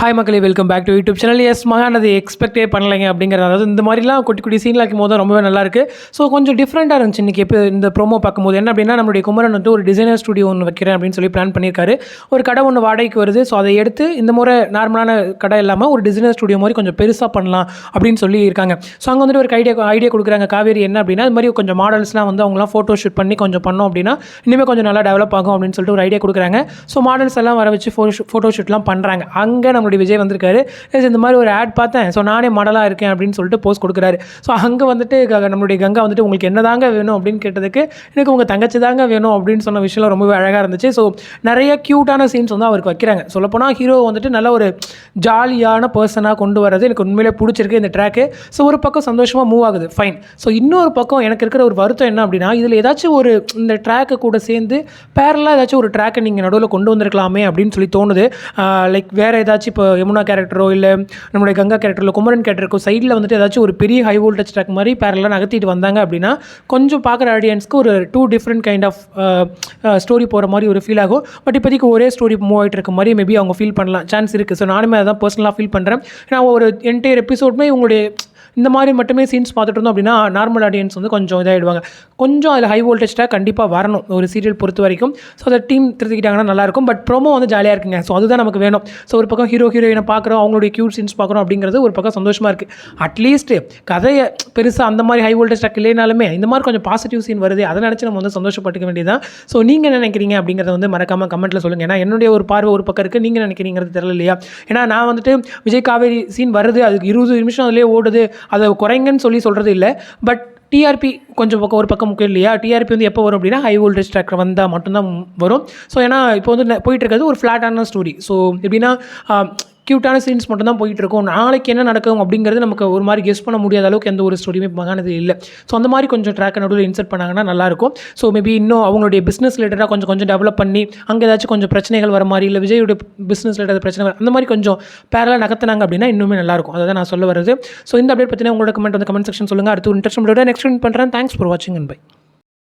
Hi மக்களே welcome back to YouTube channel S மகான் அது எக்ஸ்பெக்டே பண்ணலைங்க அப்படிங்கிறது. அதாவது இந்த மாதிரிலாம் குட்டி குட்டி சீனில் ஆக்கும் போது ரொம்பவே நல்லாயிருக்கு ஸோ கொஞ்சம் டிஃப்ரெண்ட்டாக இருந்துச்சு இன்றைக்கி எப்போ இந்த ப்ரோமோ பார்க்கும்போது. என்ன அப்படின்னா நம்மளுடைய குமரன் வந்து ஒரு டிசைனர் ஸ்டுடியோ ஒன்று வைக்கிறேன் அப்படின்னு சொல்லி பிளான் பண்ணியிருக்காரு. ஒரு கடை ஒன்று வாடகைக்கு வருது. ஸோ அதை எடுத்து இந்த முறை நார்மலான கடை இல்லாமல் ஒரு டிசைனர் ஸ்டுடியோ மாதிரி கொஞ்சம் பெருசாக பண்ணலாம் அப்படின்னு சொல்லி இருக்காங்க. ஸோ அங்கே வந்துட்டு ஒரு ஐடியா ஐடியா கொடுக்குறாங்க. காவேரி என்ன அப்படின்னா இது மாதிரி கொஞ்சம் மாடல்ஸ்லாம் வந்து அவங்களாம் ஃபோட்டோ ஷூட் பண்ணி கொஞ்சம் பண்ணோம் அப்படின்னா இனிமேல் கொஞ்சம் நல்லா டெவலப் ஆகும் அப்படின்னு சொல்லிட்டு ஒரு ஐடியா கொடுக்குறாங்க. ஸோ மாடல்ஸ் எல்லாம் வர வச்சு ஃபோட்டோ ஃபோட்டோ ஷூட்லாம் பண்ணுறாங்க அங்கே நம்ம நம்மளுடைய விஜய் வந்திருக்காரு. இந்த மாதிரி ஒரு ஆட் பார்த்தேன். ஸோ நானே மாடலாக இருக்கேன் அப்படின்னு சொல்லிட்டு போஸ்ட் கொடுக்குறாரு. ஸோ அங்கே வந்துட்டு க- நம்மளுடைய கங்கா வந்துட்டு உங்களுக்கு என்ன தாங்க வேணும்? அப்படின்னு கேட்டதுக்கு எனக்கு உங்கள் தங்கச்சி தாங்க வேணும். அப்படின்னு சொன்ன விஷயம் ரொம்பவே அழகாக இருந்துச்சு. ஸோ நிறைய க்யூட்டான சீன்ஸ் வந்து அவருக்கு வைக்கிறாங்க. சொல்லப்போனால் ஹீரோ வந்துட்டு நல்ல ஒரு ஜாலியான பர்சனாக கொண்டு வர்றது எனக்கு உண்மையிலே பிடிச்சிருக்கு இந்த ட்ராக்கு ஸோ ஒரு பக்கம் சந்தோஷமாக மூவ் ஆகுது. ஃபைன் ஸோ இன்னொரு பக்கம் எனக்கு இருக்கிற ஒரு வருத்தம் என்ன அப்படின்னா இதில் ஏதாச்சும் ஒரு இந்த ட்ராக்கை கூட சேர்ந்து பேரலாக ஏதாச்சும் ஒரு ட்ராக்கை நீங்கள் நடுவில் கொண்டு வந்திருக்கலாமே அப்படின்னு சொல்லி தோணுது. லைக் வேறு ஏதாச்சும் இப்போ யமுனா கேரக்டரோ இல்லை நம்மளுடைய கங்கா கேரக்டரோ குமரன் கேரக்டருக்கோ சைடில் வந்துட்டு ஏதாச்சும் ஒரு பெரிய ஹை வோல்டேஜ் ட்ராக் மாதிரி பேரலாக நகர்த்திட்டு வந்தாங்க அப்படின்னா கொஞ்சம் பார்க்குற ஆடியன்ஸ்க்கு ஒரு too different kind of story போகிற மாதிரி ஒரு ஃபீல் ஆகும். பட் இப்போதைக்கு ஒரே ஸ்டோரி மூவ் ஆகிட்டு இருக்க மாதிரி மேபி அவங்க ஃபீல் பண்ணலாம். சான்ஸ் இருக்குது ஸோ நானுமே அதான் பர்சனலாக ஃபீல் பண்ணுறேன் நான் ஒரு என்டையர் எபிசோடுமே உங்களுடைய இந்த மாதிரி மட்டுமே சீன்ஸ் பார்த்துட்டு இருந்தோம் அப்படின்னா நார்மல் ஆடியன்ஸ் வந்து கொஞ்சம் இதாகிடுவாங்க கொஞ்சம் அதில் ஹை வோல்டேஜாக கண்டிப்பாக வரணும் ஒரு சீரியல் பொறுத்த வரைக்கும். ஸோ அதை டீம் திருத்திக்கிட்டாங்கன்னா நல்லாயிருக்கும் பட் ப்ரோமோ வந்து ஜாலியாக இருக்குங்க. ஸோ அதுதான் நமக்கு வேணும். ஸோ ஒரு பக்கம் ஹீரோ ஹீரோயினை பார்க்குறோம் அவங்களுடைய க்யூட் சீன்ஸ் பார்க்குறோம் அப்படிங்கிறது ஒரு பக்கம் சந்தோஷமாக இருக்குது அட்லீஸ்ட் கதையை பெருசாக அந்த மாதிரி ஹை வோல்டேஜ் ட்ராக் இல்லைனாலுமே இந்த மாதிரி கொஞ்சம் பாசிட்டிவ் சீன் வருது அதை நினச்சி நம்ம வந்து சந்தோஷப்பட்டுக்க வேண்டியதான் ஸோ நீங்கள் என்ன நினைக்கிறீங்க அப்படிங்கிறத வந்து மறக்காமல் கமெண்ட்டில் சொல்லுங்கள் ஏன்னா என்னுடைய ஒரு பார்வை ஒரு பக்கம் இருக்குது நீங்கள் நினைக்கிறீங்கிறது தெரியல இல்லையா? ஏன்னா நான் வந்துட்டு விஜய் காவேரி சீன் வருது அதுக்கு இருபது நிமிஷம் அதிலே ஓடுது. அதை குறைங்கன்னு சொல்லி சொல்கிறது இல்லை. பட் டிஆர்பி கொஞ்சம் பக்கம் ஒரு பக்கம் முக்கியம் இல்லையா? டிஆர்பி வந்து எப்போ வரும் அப்படின்னா ஹை வோல்டேஜ் ட்ராக்கர் வந்தால் மட்டும்தான் வரும். ஸோ ஏன்னா இப்போ வந்து போயிட்டு இருக்கிறது ஒரு ஃப்ளாட்டான ஸ்டோரி ஸோ எப்படின்னா க்யூட்டான சீன்ஸ் மட்டும் தான் போயிட்டு இருக்கும் நாளைக்கு என்ன நடக்கும் அப்படிங்கிறது நமக்கு ஒரு மாதிரி கெஸ் பண்ண முடியாத அளவுக்கு எந்த ஒரு ஸ்டோரியுமே மகானது இல்லை. ஸோ அந்த மாதிரி கொஞ்சம் ட்ராக் நடுவில் இன்சர்ட் பண்ணாங்கன்னா நல்லாயிருக்கும். ஸோ மேபி இன்னும் அவங்களுடைய பிஸ்னஸ் ரிலேட்டடாக கொஞ்சம் கொஞ்சம் டெவலப் பண்ணி அங்கே ஏதாச்சும் கொஞ்சம் பிரச்சனைகள் வர மாதிரி இல்லை விஜயோட பிஸ்னஸ் ரிலேட்டட் பிரச்சனை அந்த மாதிரி கொஞ்சம் பேரலாக நகர்த்தினாங்க அப்படின்னா இன்னுமே நல்லாயிருக்கும். அதை தான் நான் சொல்ல வருது ஸோ இந்த அப்டேட் பற்றின உங்களோட கமெண்ட் வந்து கமெண்ட் செக்ஷன் சொல்லுங்கள் அடுத்து இன்ட்ரெஸ்ட் நெக்ஸ்ட் பண்ணுறேன் தேங்க்ஸ் ஃபார் வாட்சிங் அண்ட் பை